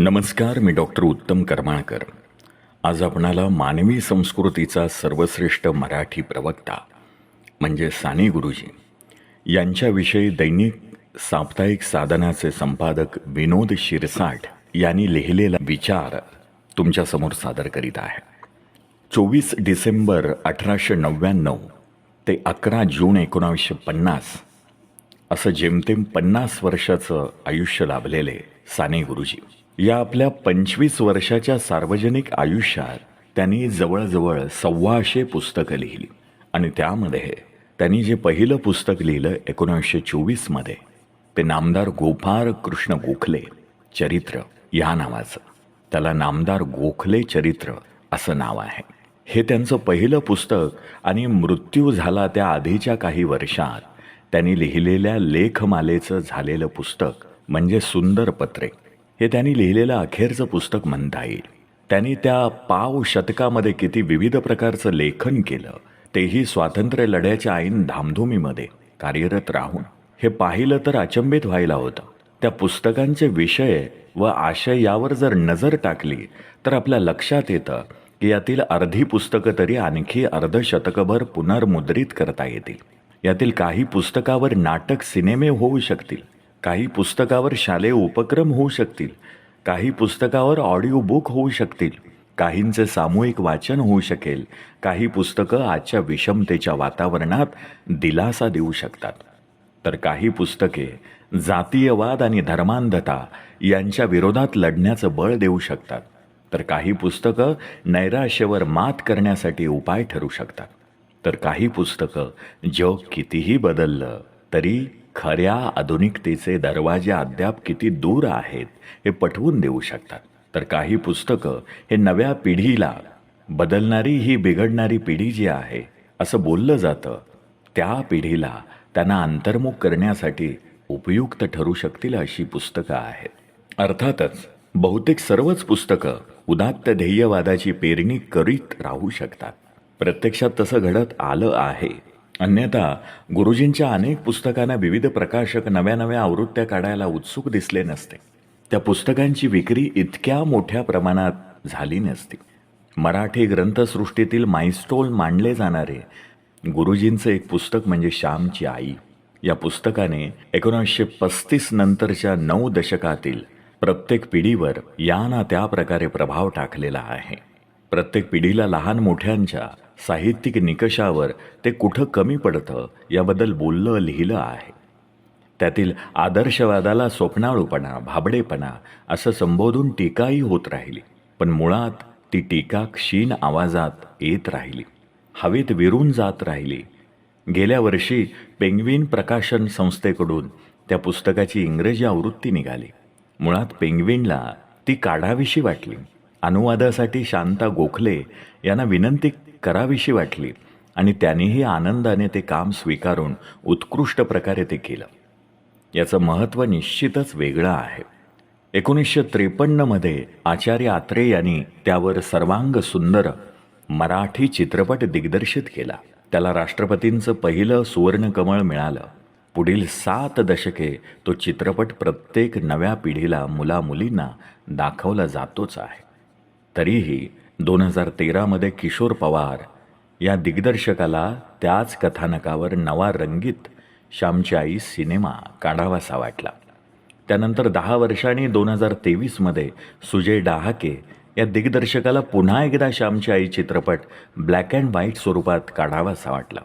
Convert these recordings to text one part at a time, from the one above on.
नमस्कार मी डॉक्टर उत्तम करमाळकर. आज आपणाला मानवी संस्कृतीचा सर्वश्रेष्ठ मराठी प्रवक्ता म्हणजे साने गुरुजी यांच्याविषयी दैनिक साप्ताहिक साधनाचे संपादक विनोद शिरसाट यांनी लिहिलेला विचार तुमच्यासमोर सादर करीत आहे. चोवीस डिसेंबर अठराशे नव्याण्णव ते अकरा जून एकोणावीसशे पन्नास असं जेमतेम पन्नास वर्षाचं आयुष्य लाभलेले साने गुरुजी. या आपल्या पंचवीस वर्षाच्या सार्वजनिक आयुष्यात त्यांनी जवळजवळ सव्वाशे पुस्तकं लिहिली. आणि त्यामध्ये त्यांनी जे पहिलं पुस्तक लिहिलं एकोणीसशे चोवीसमध्ये ते नामदार गोपाळ कृष्ण गोखले चरित्र या नावाचं. त्याला नामदार गोखले चरित्र असं नाव आहे. हे त्यांचं पहिलं पुस्तक आणि मृत्यू झाला त्या आधीच्या काही वर्षात त्यांनी लिहिलेल्या लेखमालेचं झालेलं पुस्तक म्हणजे सुंदर पत्रे. हे त्यांनी लिहिलेलं अखेरचं पुस्तक म्हणता येईल. त्यांनी त्या पाव शतकामध्ये किती विविध प्रकारचं लेखन केलं तेही स्वातंत्र्य लढ्याच्या ऐन धामधुमीमध्ये कार्यरत राहून. हे पाहिलं तर अचंबित व्हायला होतं. त्या पुस्तकांचे विषय व आशय यावर जर नजर टाकली तर आपल्या लक्षात येतं की यातील अर्धी पुस्तकं तरी आणखी अर्धशतकभर पुनर्मुद्रित करता येतील. यातील काही पुस्तकावर नाटक सिनेमे होऊ शकतील. काही पुस्तकावर शालेय उपक्रम होऊ शकतील काही पुस्तकावर ऑडिओ बुक होऊ शकतील काहींचे सामूहिक वाचन होऊ शकेल काही पुस्तकं आजच्या विषमतेच्या वातावरणात दिलासा देऊ शकतात. तर काही पुस्तके जातीयवाद आणि धर्मांधता यांच्या विरोधात लढण्याचं बळ देऊ शकतात. तर काही पुस्तकं नैराश्यवर मात करण्यासाठी उपाय ठरू शकतात. तर काही पुस्तकं जग कितीही बदललं तरी खऱ्या आधुनिकतेचे दरवाजे अद्याप किती दूर आहेत हे पटवून देऊ शकतात. तर काही पुस्तकं हे नव्या पिढीला बदलणारी ही बिघडणारी पिढी जी आहे असं बोललं जातं त्या पिढीला त्यांना अंतर्मुख करण्यासाठी उपयुक्त ठरू शकतील अशी पुस्तकं आहेत. अर्थातच बहुतेक सर्वच पुस्तकं उदात्त ध्येयवादाची पेरणी करीत राहू शकतात. प्रत्यक्षात तसं घडत आलं आहे. अन्यथा गुरुजींच्या अनेक पुस्तकांना विविध प्रकाशक नव्या नव्या आवृत्त्या काढायला उत्सुक दिसले नसते. त्या पुस्तकांची विक्री इतक्या मोठ्या प्रमाणात झाली नसती. मराठी ग्रंथसृष्टीतील मायस्टोल मांडले जाणारे गुरुजींचं एक पुस्तक म्हणजे श्यामची आई. या पुस्तकाने एकोणीसशे पस्तीस नंतरच्या नऊ दशकातील प्रत्येक पिढीवर या ना त्या प्रकारे प्रभाव टाकलेला आहे. प्रत्येक पिढीला लहान मोठ्यांच्या साहित्यिक निकषावर ते कुठं कमी पडतं याबद्दल बोललं लिहिलं आहे. त्यातील आदर्शवादाला स्वप्नाळूपणा भाबडेपणा असं संबोधून टीकाही होत राहिली पण मुळात ती टीका क्षीण आवाजात येत राहिली. हवेत विरून जात राहिली. गेल्या वर्षी पेंग्विन प्रकाशन संस्थेकडून त्या पुस्तकाची इंग्रजी आवृत्ती निघाली. मुळात पेंग्विनला ती काढावीशी वाटली. अनुवादासाठी शांता गोखले यांना विनंती करावीशी वाटली आणि त्यांनीही आनंदाने ते काम स्वीकारून उत्कृष्ट प्रकारे ते केलं. याचं महत्त्व निश्चितच वेगळं आहे. एकोणीसशे त्रेपन्नमध्ये आचार्य आत्रे यांनी त्यावर सर्वांग सुंदर मराठी चित्रपट दिग्दर्शित केला. त्याला राष्ट्रपतींचं पहिलं सुवर्णकमळ मिळालं. पुढील सात दशके तो चित्रपट प्रत्येक नव्या पिढीला मुलामुलींना दाखवला जातोच आहे. तरीही दोन हजार तेरामध्ये किशोर पवार या दिग्दर्शकाला त्याच कथानकावर नवा रंगीत श्यामची आई सिनेमा काढावासा वाटला. त्यानंतर दहा वर्षांनी दोन हजार तेवीसमध्ये सुजय डहाके या दिग्दर्शकाला पुन्हा एकदा श्यामची आई चित्रपट ब्लॅक अँड व्हाईट स्वरूपात काढावासा वाटला.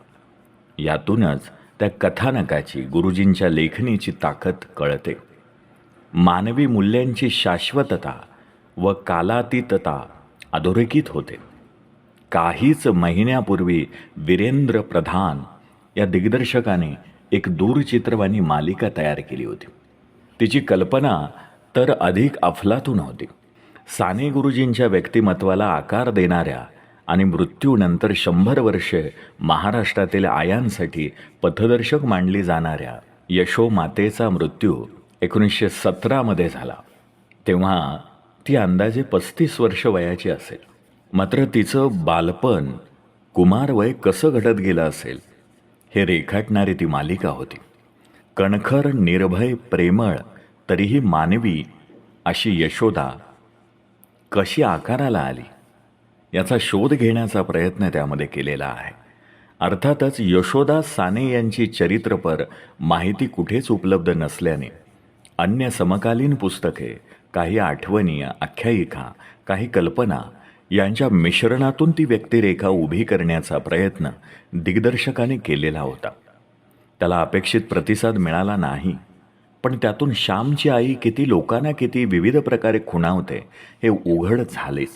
यातूनच त्या कथानकाची गुरुजींच्या लेखणीची ताकद कळते. मानवी मूल्यांची शाश्वतता व कालातीतता अधोरेखित होते. काहीच महिन्यापूर्वी वीरेंद्र प्रधान या दिग्दर्शकाने एक दूरचित्रवाणी मालिका तयार केली होती. तिची कल्पना तर अधिक अफलातून होती. साने गुरुजींच्या व्यक्तिमत्वाला आकार देणाऱ्या आणि मृत्यूनंतर शंभर वर्षे महाराष्ट्रातील आयांसाठी पथदर्शक मांडली जाणाऱ्या यशोमातेचा मृत्यू एकोणीसशे सतरामध्ये झाला. तेव्हा ती अंदाजे पस्तीस वर्ष वयाची असेल. मात्र तिचं बालपण कुमारवय कसं घडत गेलं असेल हे रेखाटणारी ती मालिका होती. कणखर निर्भय प्रेमळ तरीही मानवी अशी यशोदा कशी आकाराला आली? याचा शोध घेण्याचा प्रयत्न त्यामध्ये केलेला आहे. अर्थातच यशोदा साने यांची चरित्रपर माहिती कुठेच उपलब्ध नसल्याने अन्य समकालीन पुस्तके काही आठवणी आख्यायिका काही कल्पना यांच्या मिश्रणातून ती व्यक्तिरेखा उभी करण्याचा प्रयत्न दिग्दर्शकाने केलेला होता. त्याला अपेक्षित प्रतिसाद मिळाला नाही पण त्यातून श्यामची आई किती लोकांना किती विविध प्रकारे खुणावते हे उघड झालेच.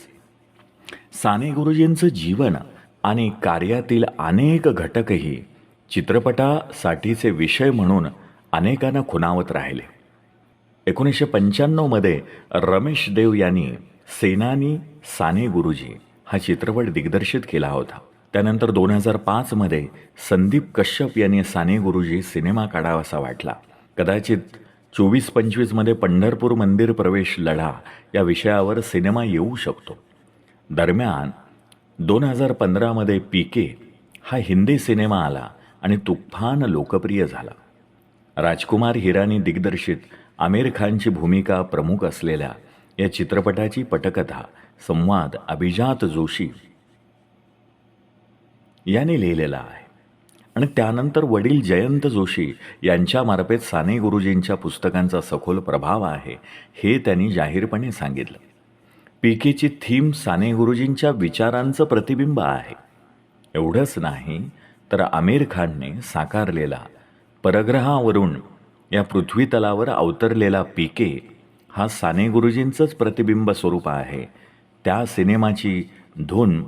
साने गुरुजींचं जीवन आणि कार्यातील अनेक घटकही चित्रपटासाठीचे विषय म्हणून अनेकांना खुणावत राहिले. एकोणीसशे पंच्याण्णवमध्ये रमेश देव यांनी सेनानी साने गुरुजी हा चित्रपट दिग्दर्शित केला होता. त्यानंतर दोन हजार पाचमध्ये संदीप कश्यप यांनी साने गुरुजी सिनेमा काढावासा वाटला. कदाचित चोवीस पंचवीसमध्ये पंढरपूर मंदिर प्रवेश लढा या विषयावर सिनेमा येऊ शकतो. दरम्यान दोन हजार पंधरामध्ये पी के हा हिंदी सिनेमा आला आणि तुफान लोकप्रिय झाला. राजकुमार हिरानी दिग्दर्शित आमिर खानची भूमिका प्रमुख असलेल्या या चित्रपटाची पटकथा संवाद अभिजात जोशी याने लिहिलेला आहे. आणि त्यानंतर वडील जयंत जोशी यांच्यामार्फत साने गुरुजींच्या पुस्तकांचा सखोल प्रभाव आहे हे त्यांनी जाहीरपणे सांगितलं. पीकेची थीम साने गुरुजींच्या विचारांचं प्रतिबिंब आहे. एवढंच नाही तर आमिर खानने साकारलेला परग्रहावरून या पृथ्वी तलावर अवतरलेला पीके हा साने गुरुजींचंच प्रतिबिंब स्वरूप आहे. त्या सिनेमाची धून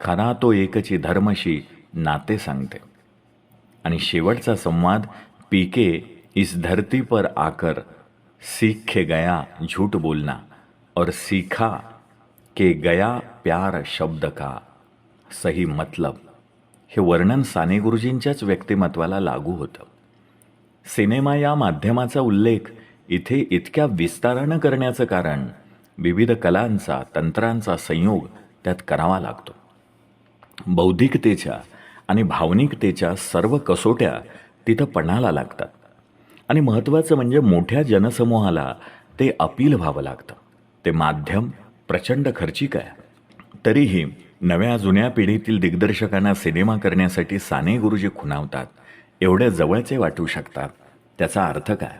खरा तो एकची धर्मशी नाते सांगते. आणि शेवटचा संवाद पीके इस धरती पर आकर सीखे गया झूठ बोलना और सीखा के गया प्यार शब्द का सही मतलब हे वर्णन साने गुरुजींच्याच व्यक्तिमत्वाला लागू होतं. सिनेमा या माध्यमाचा उल्लेख इथे इतक्या विस्तारानं करण्याचं कारण विविध कलांचा तंत्रांचा संयोग त्यात करावा लागतो. बौद्धिकतेच्या आणि भावनिकतेच्या सर्व कसोट्या तिथं पणाला लागतात. आणि महत्त्वाचं म्हणजे मोठ्या जनसमूहाला ते अपील व्हावं लागतं. ते माध्यम प्रचंड खर्चिक आहे. तरीही नव्या जुन्या पिढीतील दिग्दर्शकांना सिनेमा करण्यासाठी साने गुरुजी खुणावतात. एवढ्या जवळचे वाटू शकतात. त्याचा अर्थ काय?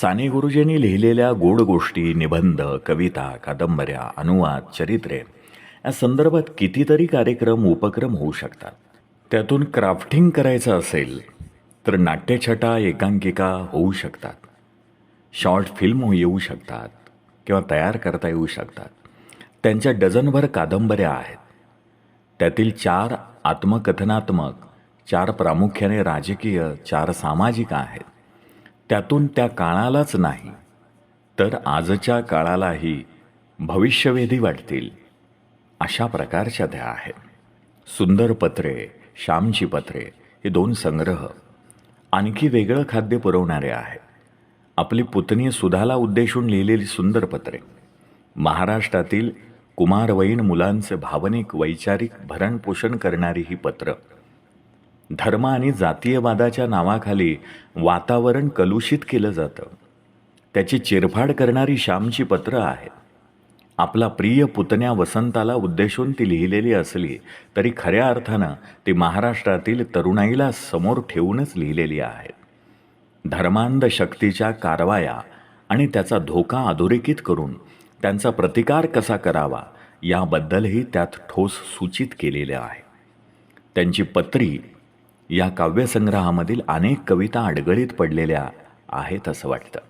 साने गुरुजींनी लिहिलेल्या गोड गोष्टी निबंध कविता कादंबऱ्या अनुवाद चरित्रे या संदर्भात कितीतरी कार्यक्रम उपक्रम होऊ शकतात. त्यातून क्राफ्टिंग करायचं असेल तर नाट्यछटा एकांकिका होऊ शकतात. शॉर्ट फिल्म येऊ शकतात किंवा तयार करता येऊ शकतात. त्यांच्या डझनभर कादंबऱ्या आहेत. त्यातील चार आत्मकथनात्मक चार प्रामुख्याने राजकीय चार सामाजिक आहेत. त्यातून त्या काळालाच नाही तर आजच्या काळालाही भविष्यवेधी वाटतील अशा प्रकारच्या त्या आहेत. सुंदर पत्रे श्यामची पत्रे हे दोन संग्रह आणखी वेगळं खाद्य पुरवणारे आहेत. आपली पुतणी सुधाला उद्देशून लिहिलेली सुंदर पत्रे. महाराष्ट्रातील कुमारवयीन मुलांचे भावनिक वैचारिक भरणपोषण करणारी ही पत्रं धर्म आणि जातीयवादाच्या नावाखाली वातावरण कलुषित केलं जातं. त्याची चिरफाड करणारी श्यामची पत्र आहेत आपला प्रिय पुतण्या वसंताला उद्देशून ती लिहिलेली असली तरी खऱ्या अर्थानं ती महाराष्ट्रातील तरुणाईला समोर ठेवूनच लिहिलेली आहेत धर्मांध शक्तीच्या कारवाया आणि त्याचा धोका अधोरेखित करून त्यांचा प्रतिकार कसा करावा याबद्दलही त्यात ठोस सूचित केलेले आहे. त्यांची पत्री या काव्यसंग्रहामधील अनेक कविता अडगळीत पडलेल्या आहेत असं वाटतं.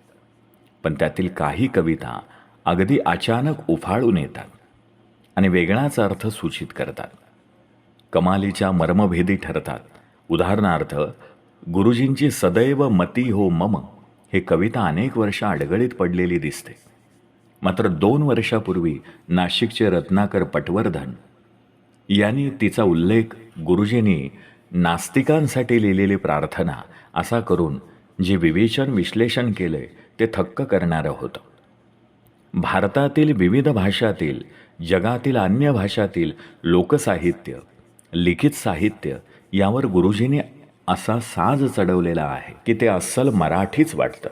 पण त्यातील काही कविता अगदी अचानक उफाळून येतात आणि वेगळाच अर्थ सूचित करतात. कमालीच्या मर्मभेदी ठरतात. उदाहरणार्थ गुरुजींची सदैव मती हो मम हे कविता अनेक वर्ष अडगळीत पडलेली दिसते. मात्र दोन वर्षापूर्वी नाशिकचे रत्नाकर पटवर्धन यांनी तिचा उल्लेख गुरुजींनी नास्तिकांसाठी लिहिलेली प्रार्थना असा करून जे विवेचन विश्लेषण केले ते थक्क करणारं होतं. भारतातील विविध भाषातील जगातील अन्य भाषातील लोकसाहित्य लिखित साहित्य यावर गुरुजींनी असा साज चढवलेला आहे की ते अस्सल मराठीच वाटतं.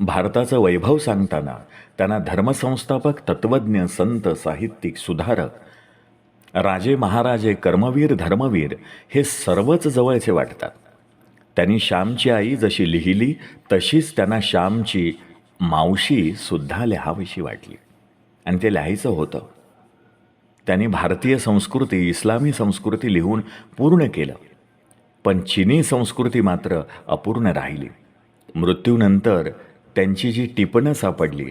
भारताचं वैभव सांगताना त्यांना धर्मसंस्थापक तत्वज्ञ संत साहित्यिक सुधारक राजे महाराजे कर्मवीर धर्मवीर हे सर्वच जवळचे वाटतात. त्यांनी श्यामची आई जशी लिहिली तशीच त्यांना श्यामची मावशीसुद्धा लिहावीशी वाटली. आणि ते लिहायचं होतं. त्यांनी भारतीय संस्कृती इस्लामी संस्कृती लिहून पूर्ण केलं. पण चिनी संस्कृती मात्र अपूर्ण राहिली. मृत्यूनंतर त्यांची जी टिपणं सापडली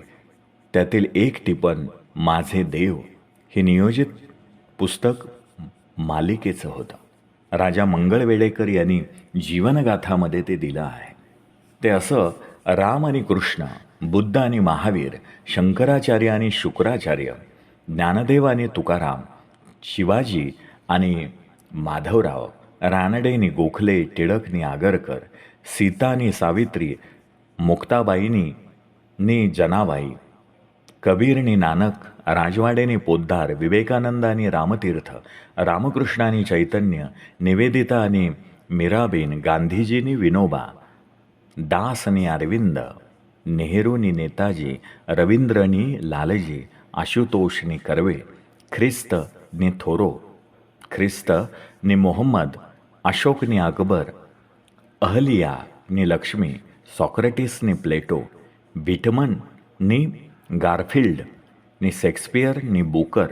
त्यातील एक टिपण माझे देव हे नियोजित पुस्तक मालिकेचं होतं. राजा मंगळवेळेकर यांनी जीवनगाथामध्ये ते दिलं आहे. ते असं राम आणि कृष्ण बुद्ध आणि महावीर शंकराचार्य आणि शुक्राचार्य ज्ञानदेव आणि तुकाराम शिवाजी आणि माधवराव रानडेनी गोखले टिळकनी आगरकर सीतानी सावित्री मुक्ताबाईनी नी जनाबाई કબીરની નાનક, રાજવાડેની પોદ્દાર વિવેકાનંદાની રામતીર્થ, રામકૃષ્ણાની ચૈતન્ય, નિવેદિતાની મીરાબેન ગાંધીજીની વિનોબા, દાસની અરવિંદ, નેહરુની નેતાજી, રવિન્દ્રની લાલજી, આશુતોષની કરવે, ખ્રિસ્તની થોરો, ખ્રિસ્તની મોહમ્મદ, અશોકની અકબર, અહલિયાની લક્ષ્મી, સોક્રેટિસની પ્લેટો, વિટમનની नि गारफिल्ड नी शेक्सपियर नी बुकर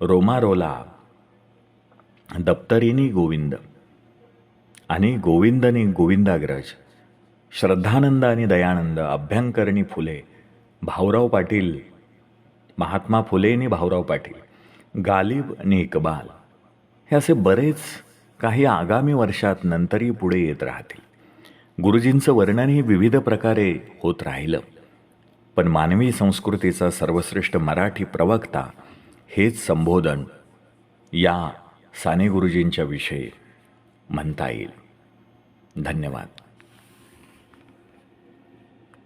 रोमारोला दप्तरीनी गोविंद आणि गोविंदनी गोविंदाग्रज श्रद्धानंद आणि दयानंद अभ्यंकरणी फुले भाऊराव पाटील महात्मा फुलेनी भाऊराव पाटील गालिब आणि इकबाल हे असे बरेच काही आगामी वर्षात नंतरही पुढे येत राहतील. गुरुजींचं वर्णनही विविध प्रकारे होत राहिलं. पण मानवी संस्कृतीचा सर्वश्रेष्ठ मराठी प्रवक्ता हेच संबोधन या साने गुरुजींच्या विषयी म्हणता येईल. धन्यवाद.